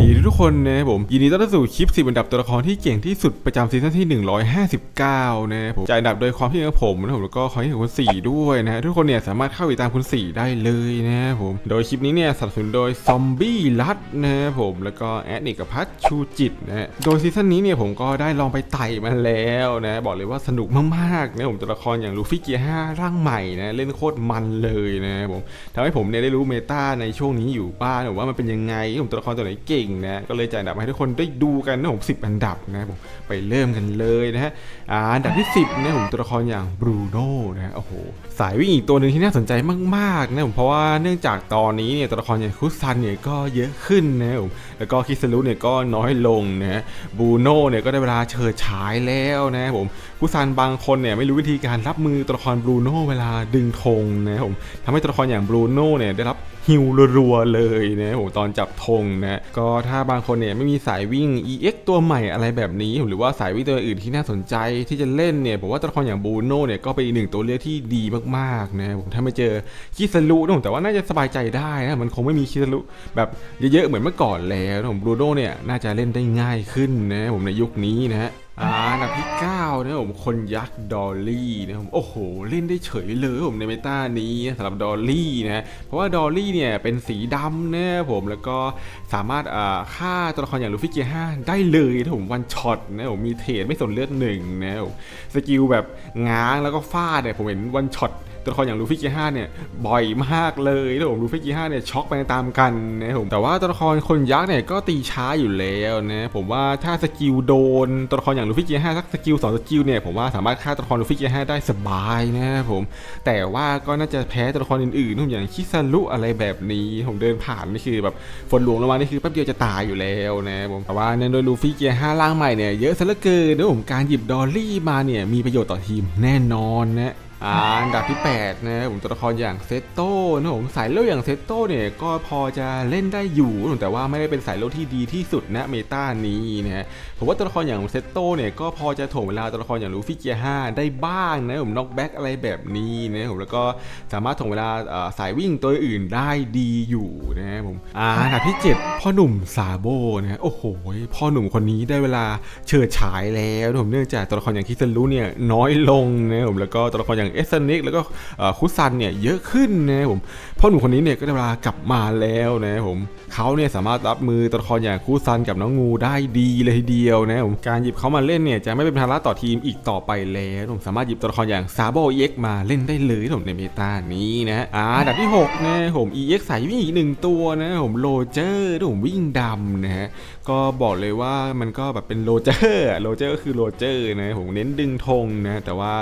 ดีทุกคนนะครับผมยินดีต้อนรับสู่คลิป 10 อันดับตัวละครที่เก่งที่สุดประจำซีซั่นที่ 159 นะครับผมจะอันดับโดยความคิดของผมนะครับผมแล้วก็ความคิดของคุณสี่ด้วยนะ ทุกคนเนี่ยสามารถเข้าไปตามคุณสี่ได้เลยนะครับผม โดยคลิปนี้เนี่ยสนับสนุนโดยซอมบี้รัดนะครับผมแล้วก็แอดนิกกพัทชูจิตนะฮะโดยซีซั่นนี้เนี่ยผมก็ได้ลองไปไต่มาแล้วนะบอกเลยว่าสนุกมากๆนะผมตัวละครอย่างลูฟี่เกียร์5ร่างใหม่นะเล่นโคตรมันเลยนะครับผมทำให้ผมเนี่ยได้รู้เมตาในช่วงนี้อยู่บ้างว่ามันเป็นยังไงผมตัวละครตัวไหนเก่งนะ ก็เลยจะอันดับให้ทุกคนได้ดูกันนะผมสิอันดับนะผมไปเริ่มกันเลยนะฮะอันดับที่ 10นะผมตัวละครอย่างบรูโน่นะฮะโอ้โหสายวิ่งอีกตัวหนึ่งที่น่าสนใจมากๆนะผมเพราะว่าเนื่องจากตอนนี้เนี่ยตัวละครอย่างคุซันเนี่ยก็เยอะขึ้นนะผม แล้วก็คิสรุเนี่ยก็น้อยลงนะฮะบูโน่เนี่ยก็ได้เวลาเฉิดฉายแล้วนะครับผมคุซันบางคนเนี่ยไม่รู้วิธีการรับมือตัวละครบรูโน่เวลาดึงธงนะครับผมทำให้ตัวละครอย่างบรูโน่เนี่ยได้รับฮิวรัวๆเลยนะผมตอนจับธงนะก็ถ้าบางคนเนี่ยไม่มีสายวิ่ง EX ตัวใหม่อะไรแบบนี้ หรือว่าสายวิ่งตัวอื่นที่น่าสนใจที่จะเล่นเนี่ยผมว่าตัวละครอย่างบูโน่เนี่ยก็เป็นอีกหนึ่งตัวเลือกที่ดีมากๆนะผมถ้าไม่เจอคิสลุนะผมแต่ว่าน่าจะสบายใจได้นะมันคงไม่มีคิสลุแบบเยอะๆเหมือนเมื่อก่อนแล้วนะผมบูโน่เนี่ยน่าจะเล่นได้ง่ายขึ้นนะผมในยุคนี้นะฮะ อ่าอันดับที่9นะผมคนยักษ์ดอลลี่นะครับผมโอ้โห เล่นได้เฉยเลยผมในเมตานี้สำหรับดอลลี่นะเพราะว่าดอลลี่เนี่ยเป็นสีดำนะผมแล้วก็สามารถอ่าฆ่าตัวละครอย่างลูฟี่เกียร์ห้าได้เลยนะผมวันช็อตนะผมมีเทรดไม่สนเลือดหนึ่งนะสกิลแบบง้างแล้วก็ฟาดเนี่ยผมเห็นวันช็อตตัวละครอย่างลูฟี่กีห้าเนี่ยบ่อยมากเลยนะผมลูฟี่กีห้าเนี่ยช็อกไปตามกันนะผมแต่ว่าตัวละครคนยักษ์เนี่ยก็ตีช้าอยู่แล้วนะผมว่าถ้าสกิลโดนตัวละครอย่างลูฟี่เกียห้าสักสกิลสองสกิลเนี่ยผมว่าสามารถฆ่าตัวละครลูฟี่เกียห้าได้สบายนะครับผม แต่ว่าก็น่าจะแพ้ตัวละครอื่นๆนะผมอย่างคิซารุอะไรแบบนี้ผมเดินผ่านนี่คือแบบฝนหลวงลงมานี่คือแป๊บเดียวจะตายอยู่แล้วนะผมแต่ว่าเนื่องโดยลูฟี่เกียร์ห้าล่างใหม่เนี่ยเยอะซะเหลือเกินนะผมการหยิบดอลลี่มาเนี่ยมีประโยชน์ต่อทีมแน่นอนนะ อ่าอันดับที่8นะผมตัวละครอย่างเซตโต้นะผมสายเลือดอย่างเซตโต้เนี่ยก็พอจะเล่นได้อยู่ แต่ว่าไม่ได้เป็นสายเลือดที่ดีที่สุดนะเมตานี้นะฮะผมว่าตัวละครอย่างเซตโต้เนี่ยก็พอจะถ่วงเวลาตัวละครอย่างลูฟี่เกียร์5ได้บ้างนะผมน็อกแบ็กอะไรแบบนี้นะผมแล้วก็สามารถถ่วงเวลาสายวิ่งตัวอื่นได้ดีอยู่นะผมอ่าอันดับที่ 7 พ่อหนุ่มซาโบนะฮะโอ้โหพ่อหนุ่มคนนี้ได้เวลาเฉิดฉายแล้วนะผมเนื่องจากตัวละครอย่างคิสรุเนี่ยน้อยลงนะผมแล้วก็ตัวละครอย่างเอสนิกแล้วก็คุซันเนี่ยเยอะขึ้นนะผมพ่อหนุ่มคนนี้เนี่ยก็ได้เวลากลับมาแล้วนะผมเขาเนี่ยสามารถรับมือตัวละครอย่างคุซันกับน้องงูได้ดีเลยทีเดียวนะผมการหยิบเขามาเล่นเนี่ยจะไม่เป็นภาระต่อทีมอีกต่อไปแล้วผมสามารถหยิบตัวละครอย่างซาโบเอ็กมาเล่นได้เลยผมในเมตานี้นะอ่าดับที่6นะผม EX สายวิ่งอีกหนึ่งตัวนะผมโรเจอร์ผมวิ่งดำนะฮะก็บอกเลยว่ามันก็แบบเป็นโรเจอร์โรเจอร์ก็คือโรเจอร์นะผมเน้นดึงธงนะแต่ว่า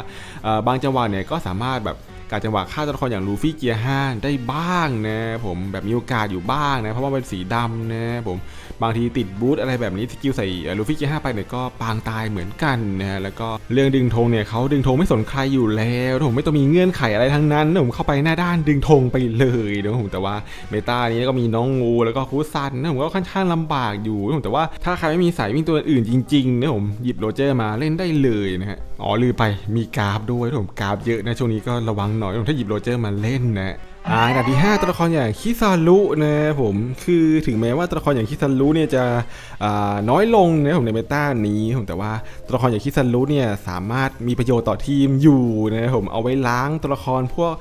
บางจังหวะเนี่ยก็สามารถแบบการจังหวะฆ่าตัวละครอย่างลูฟี่เกียร์5ได้บ้างนะผมแบบมีโอกาสอยู่บ้างนะเพราะว่าเป็นสีดำนะผมบางทีติดบูทอะไรแบบนี้สกิลใส่ลูฟี่เกียร์5ไปเนี่ยก็ปางตายเหมือนกันนะฮะแล้วก็เรื่องดึงธงเนี่ยเขาดึงธงไม่สนใครอยู่แล้วนะผมไม่ต้องมีเงื่อนไขอะไรทั้งนั้นนะผมเข้าไปหน้าด้านดึงธงไปเลยนะผมแต่ว่าเมตานี้ก็มีน้องงูแล้วก็คูซันนะผมก็ค่อนข้างลำบากอยู่นะผมแต่ว่าถ้าใครไม่มีสายวิ่งตัวอื่นจริงๆนะผมหยิบโรเจอร์มาเล่นได้เลยนะฮะ อ๋อลืมไปมีกราฟด้วยผมกราฟเยอะนะช่วงนี้ก็ระวังหน่อยถ้าหยิบโรเจอร์มาเล่นนะ อ่าอันดับที่ 5 ตัวละครอย่างคิซารุนะผมคือถึงแม้ว่าตัวละครอย่างคิซารุเนี่ยจะอ่าน้อยลงนะผมในเมตานี้ผมแต่ว่าตัวละครอย่างคิซารุเนี่ยสามารถมีประโยชน์ต่อทีมอยู่นะผมเอาไว้ล้างตัวละครพวก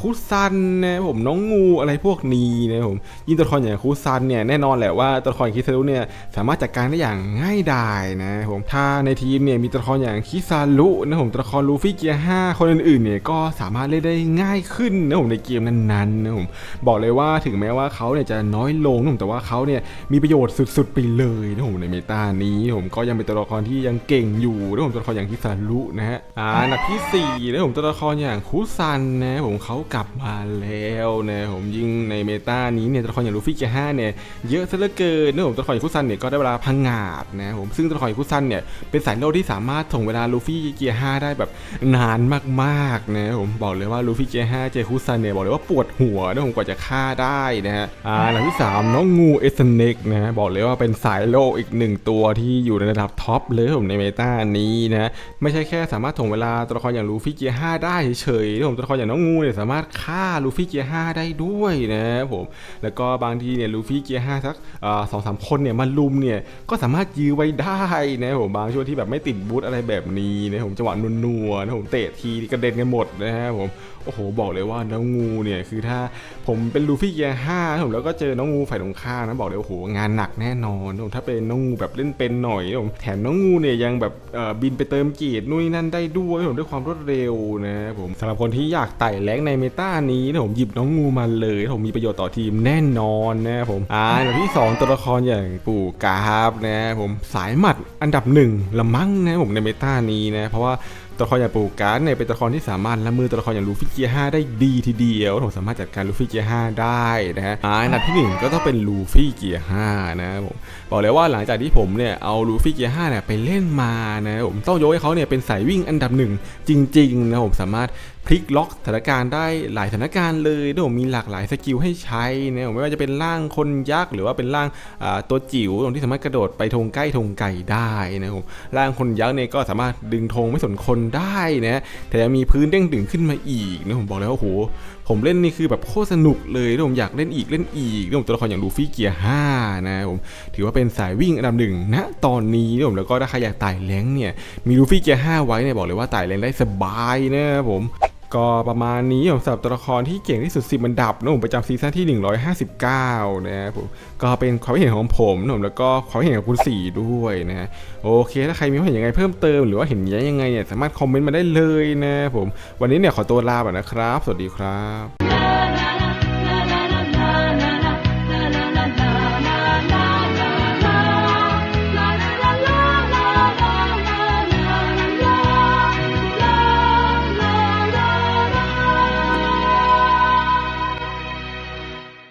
คุซันนะผมน้องงูอะไรพวกนี้นะผมยิ่งตัวละครอย่างคุซันเนี่ยแน่นอนแหละว่าตัวละครคิซารุเนี่ยสามารถจัดการได้อย่างง่ายดายนะผมถ้าในทีมเนี่ยมีตัวละครอย่างคิซารุนะผมตัวละครลูฟี่เกียร์5คนอื่นๆเนี่ยก็สามารถเล่นได้ง่ายขึ้นนะผมในเกมนั้นๆนนะผมบอกเลยว่าถึงแม้ว่าเขาเนี่ยจะน้อยลงนะผมแต่ว่าเขาเนี่ยมีประโยชน์สุดๆไปเลยนะผมในเมตานี้ผมก็ยังเป็นตัวละครที่ยังเก่งอยู่นะผมตัวละครอย่างคิซารุนะฮะอ่าอันดับที่สี่นะผมตัวละครอย่างคุซันนะผมเขากลับมาแล้วนะผมยิ่งในเมตานี้เนี่ยตัวละครอย่างลูฟี่เกียร์เนี่ยเยอะซะเหลือเกินนะผมตัวละครอย่างคุซันเนี่ยก็ได้เวลาพังงาดนะผมซึ่งตัวละครอย่างคุซันเนี่ยเป็นสายโลดที่สามารถถ่งเวลาลูฟี่เกียร์5ได้แบบนานมากๆนะผมบอกเลยว่าลูฟี่เกียร์5เจคุซันเนี่ยบอกเลยว่าปวดหัวนะผมกว่าจะฆ่าได้นะฮะอ่าอันดับที่ 3 น้องงูเอสเน็กนะฮะบอกเลยว่าเป็นสายโลกอีกหนึ่งตัวที่อยู่ในระดับท็อปเลยผมในเมตานี้นะไม่ใช่แค่สามารถถ่วงเวลาตัวละครอย่างลูฟี่เกียร์5ได้เฉยๆนะผมตัวละครอย่างน้องงูเนี่ยสามารถฆ่าลูฟี่เกียร์5ได้ด้วยนะผมแล้วก็บางทีเนี่ยลูฟี่เกียร์5สักสองสามคนเนี่ยมาลุมเนี่ยก็สามารถยื้อไว้ได้นะผมบางช่วงที่แบบไม่ติดบูทอะไรแบบนี้นะผมจังหวะนัวๆนะผมเตะทีกระเด็นกันหมดนะฮะผมโอ้โหบอกเลยว่าน้องงูเนี่ยคือถ้าผมเป็นลูฟี่เกียร์5นะผมแล้วก็เจอน้องงูฝ่ายตรงข้ามนะบอกเลยโอ้โหงานหนักแน่นอนผมถ้าเป็นน้องงูแบบเล่นเป็นหน่อยผมแถมน้องงูเนี่ยยังแบบบินไปเติมเกียร์นู่นนั่นได้ด้วยผมด้วยความรวดเร็วนะผมสำหรับคนที่อยากไต่แรงในเมตานี้นะผมหยิบน้องงูมาเลยผมมีประโยชน์ต่อทีมแน่นอนนะผมอ่าอันดับที่สองตัวละครอย่างปู่กาฟนะผมสายหมัดอันดับหนึ่งละมั้งนะผมในเมตานี้นะเพราะว่า ตัวละครอย่างปูการ์ดเนี่ยเป็นตัวละครที่สามารถละมือตัวละครอย่างลูฟี่เกียร์5ได้ดีทีเดียวผมสามารถจัดการลูฟี่เกียร์5ได้นะฮะอันดับที่หนึ่งก็ต้องเป็นลูฟี่เกียร์5นะผมบอกเลยว่าหลังจากที่ผมเนี่ยเอาลูฟี่เกียร์5เนี่ยไปเล่นมานะผมต้องยกให้เขาเนี่ยเป็นสายวิ่งอันดับหนึ่งจริงๆนะผมสามารถ พลิกล็อกสถานการณ์ได้หลายสถานการณ์เลยนะผมมีหลากหลายสกิลให้ใช้นะผมไม่ว่าจะเป็นร่างคนยักษ์หรือว่าเป็นร่างตัวจิ๋วที่สามารถกระโดดไปธงใกล้ธงไก่ได้นะครับผมร่างคนยักษ์เนี่ยก็สามารถดึงธงไม่สนคนได้นะแต่ยังมีพื้นเด้งดึงขึ้นมาอีกนะผมบอกเลยว่าโอ้โหผมเล่นนี่คือแบบโคตรสนุกเลยนะผมอยากเล่นอีกเล่นอีกนะผมตัวละครอย่างลูฟี่เกียร์5นะผมถือว่าเป็นสายวิ่งอันดับหนึ่งณตอนนี้นะผมแล้วก็ถ้าใครอยากไต่แรงเนี่ยมีลูฟี่เกียร์5ไว้เนี่ยบอกเลยว่าไต่แรงได้สบายนะครับผม ก็ประมาณนี้ผมสำหรับตัวละครที่เก่งที่สุด10อันดับนะผมประจำซีซั่นที่ 159 นะครับผมก็เป็นความเห็นของผมนะผมแล้วก็ความเห็นของคุณสี่ด้วยนะฮะโอเค ถ้าใครมีความเห็นยังไงเพิ่มเติม หรือว่าเห็นแย้ยังไงเนี่ยสามารถคอมเมนต์มาได้เลยนะผมวันนี้เนี่ยขอตัวลาไปนะครับ สวัสดีครับ